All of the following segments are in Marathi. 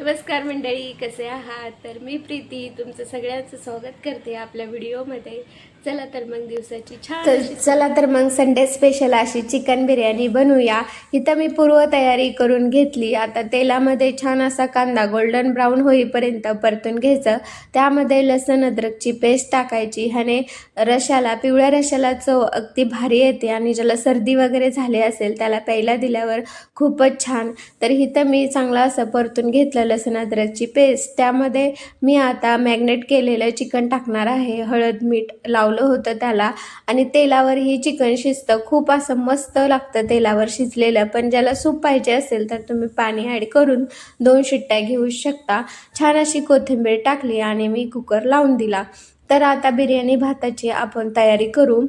नमस्कार मंडळी कसे आहात? तर मी प्रीती तुमचं सगळ्यांचं स्वागत करते आपल्या व्हिडिओमध्ये चला तर मग दिवसाची छान तर चला तर मग संडे स्पेशल अशी चिकन बिर्याणी बनवूया. इथं मी पूर्वतयारी करून घेतली. आता तेलामध्ये छान असा कांदा गोल्डन ब्राऊन होईपर्यंत परतून घ्यायचं. त्यामध्ये लसण अद्रकची पेस्ट टाकायची. ह्याने रशाला पिवळ्या रशाला चव अगदी भारी येते. आणि ज्याला सर्दी वगैरे झाली असेल त्याला प्यायला दिल्यावर खूपच छान. तर इथं मी चांगलं असं परतून घेतलं लसण अद्रकची पेस्ट त्यामध्ये मी आता मॅग्नेट केलेलं चिकन टाकणार आहे. हळद मीठ लावलं होतं त्याला. आणि तेलावर ही चिकन शिजतं. खूप असं मस्त लागतं तेलावर शिजलेलं. पण ज्याला सूप पाहिजे असेल तर तुम्ही पाणी ॲड करून दोन शिट्ट्या घेऊ शकता. छान अशी कोथिंबीर टाकली आणि मी कुकर लावून दिला. तर आता बिर्याणी भाताची आपण तयारी करू.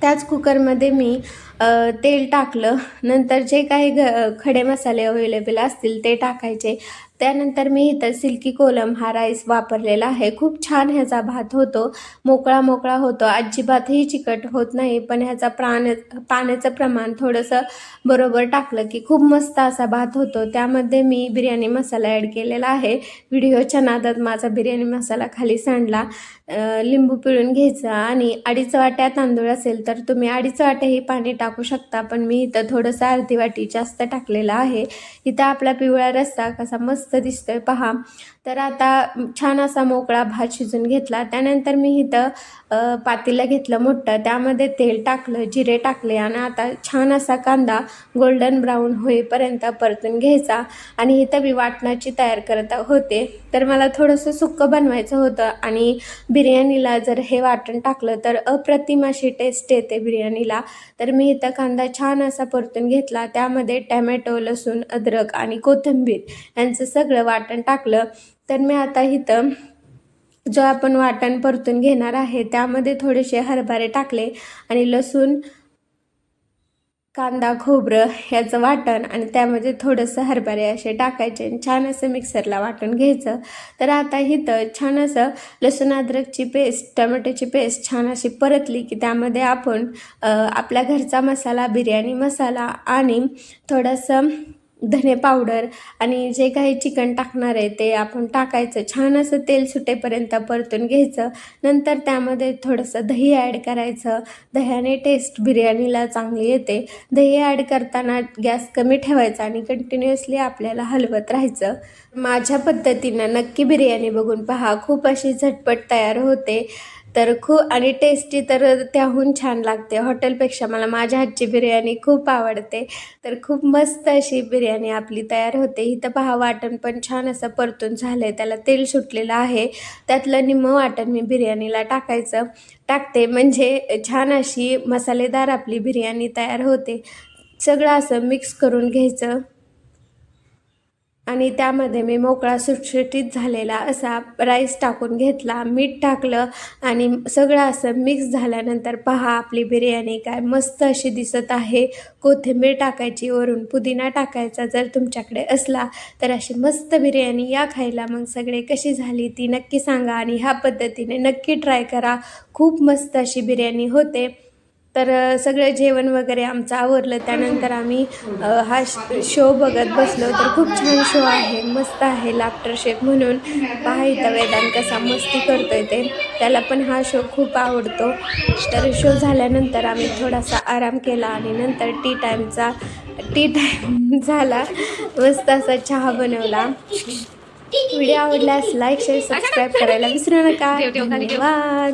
त्याच कुकरमध्ये मी तेल टाकलं. नंतर जे काही घ खडे मसाले अवेलेबल असतील ते टाकायचे. त्यानंतर मी इथं सिल्की कोलम हा राईस वापरलेला आहे. खूप छान ह्याचा भात होतो. मोकळा मोकळा होतो. अजिबातही चिकट होत नाही पण ह्याचा प्राण पाण्याचं प्रमाण थोडंसं बरोबर टाकलं की खूप मस्त असा भात होतो. त्यामध्ये मी बिर्याणी मसाला ॲड केलेला आहे. व्हिडिओच्या नादात माझा बिर्याणी मसाला खाली सांडला. लिंबू पिळून घ्यायचा आणि अडीच वाट्या तांदूळ असेल तर तुम्ही अडीच वाट्याही पाणी टाकू टाकू शकता पण मी इथं थोडंसं अर्धी वाटी जास्त टाकलेलं आहे. इथं आपला पिवळा रस्सा कसा मस्त दिसतोय पहा. तर आता छान असा मोकळा भात शिजून घेतला. त्यानंतर मी इथं अ, पातेलं घेतलं मोठं. त्यामध्ये तेल टाकलं जिरे टाकले आणि आता छान असा कांदा गोल्डन ब्राऊन होईपर्यंत परतून घ्यायचा आणि इथं मी वाटणाची तयार करत होते. तर मला थोडंसं सुक्कं बनवायचं होतं आणि बिर्याणीला जर हे वाटण टाकलं तर अप्रतिम अशी टेस्ट येते बिर्याणीला. तर मी इथं कांदा छान असा परतून घेतला. त्यामध्ये टॅमॅटो लसूण अद्रक आणि कोथिंबीर यांचं सगळं वाटण टाकलं. तर मी आता इथं जो आपण वाटण परतून घेणार आहे त्यामध्ये थोडेसे हरभरे टाकले आणि लसूण कांदा खोबरं ह्याचं वाटण आणि त्यामध्ये थोडंसं हरभरे असे टाकायचे आणि छान असं मिक्सरला वाटून घ्यायचं. तर आता इथं छान असं लसूण अद्रकची पेस्ट टमाट्याची पेस्ट छान अशी परतली की त्यामध्ये आपण आपल्या घरचा मसाला बिर्याणी मसाला आणि थोडंसं धने पावडर आणि जे काही चिकन टाकणार आहे ते आपण टाकायचं. छान असं तेल सुटेपर्यंत परतून घ्यायचं. नंतर त्यामध्ये थोडंसं दही ॲड करायचं. दह्याने टेस्ट बिर्याणीला चांगली येते. दही ॲड करताना गॅस कमी ठेवायचा आणि कंटिन्युअसली आपल्याला हलवत राहायचं. माझ्या पद्धतीनं नक्की बिर्याणी बघून पहा. खूप अशी झटपट तयार होते. तर खूप आणि टेस्टी तर त्याहून छान लागते. हॉटेलपेक्षा मला माझ्या हातची बिर्याणी खूप आवडते. तर खूप मस्त अशी बिर्याणी आपली तयार होते. इथं पहा वाटण पण छान असं परतून झालं आहे त्याला तेल सुटलेलं आहे. त्यातलं निम्मं वाटण मी बिर्याणीला टाकायचं. टाकते म्हणजे छान अशी मसालेदार आपली बिर्याणी तयार होते. सगळं असं मिक्स करून घ्यायचं. आणि त्यामध्ये मी मोकळा सुटसुटीत झालेला असा राईस टाकून घेतला मीठ टाकलं आणि सगळं असं मिक्स झाल्यानंतर पहा आपली बिर्याणी काय मस्त अशी दिसत आहे. कोथिंबीर टाकायची वरून पुदिना टाकायचा जर तुमच्याकडे असला तर अशी मस्त बिर्याणी या खायला मग सगळे कशी झाली ती नक्की सांगा आणि ह्या पद्धतीने नक्की ट्राय करा. खूप मस्त अशी बिर्याणी होते. तर सगळं जेवण वगैरे आमचं आवरलं. त्यानंतर आम्ही हा शो बघत बसलो. तर खूप छान शो आहे. मस्त आहे लाफ्टर शेफ म्हणून. पहा इथं वेदांत कसा मस्ती करतोय ते. त्याला पण हा शो खूप आवडतो. तर शो झाल्यानंतर आम्ही थोडासा आराम केला आणि नंतर टी टाईमचा टी टाईम झाला. मस्त असा चहा बनवला. व्हिडिओ आवडल्यास लाईक शेअर सबस्क्राईब करायला विसरू नका. धन्यवाद.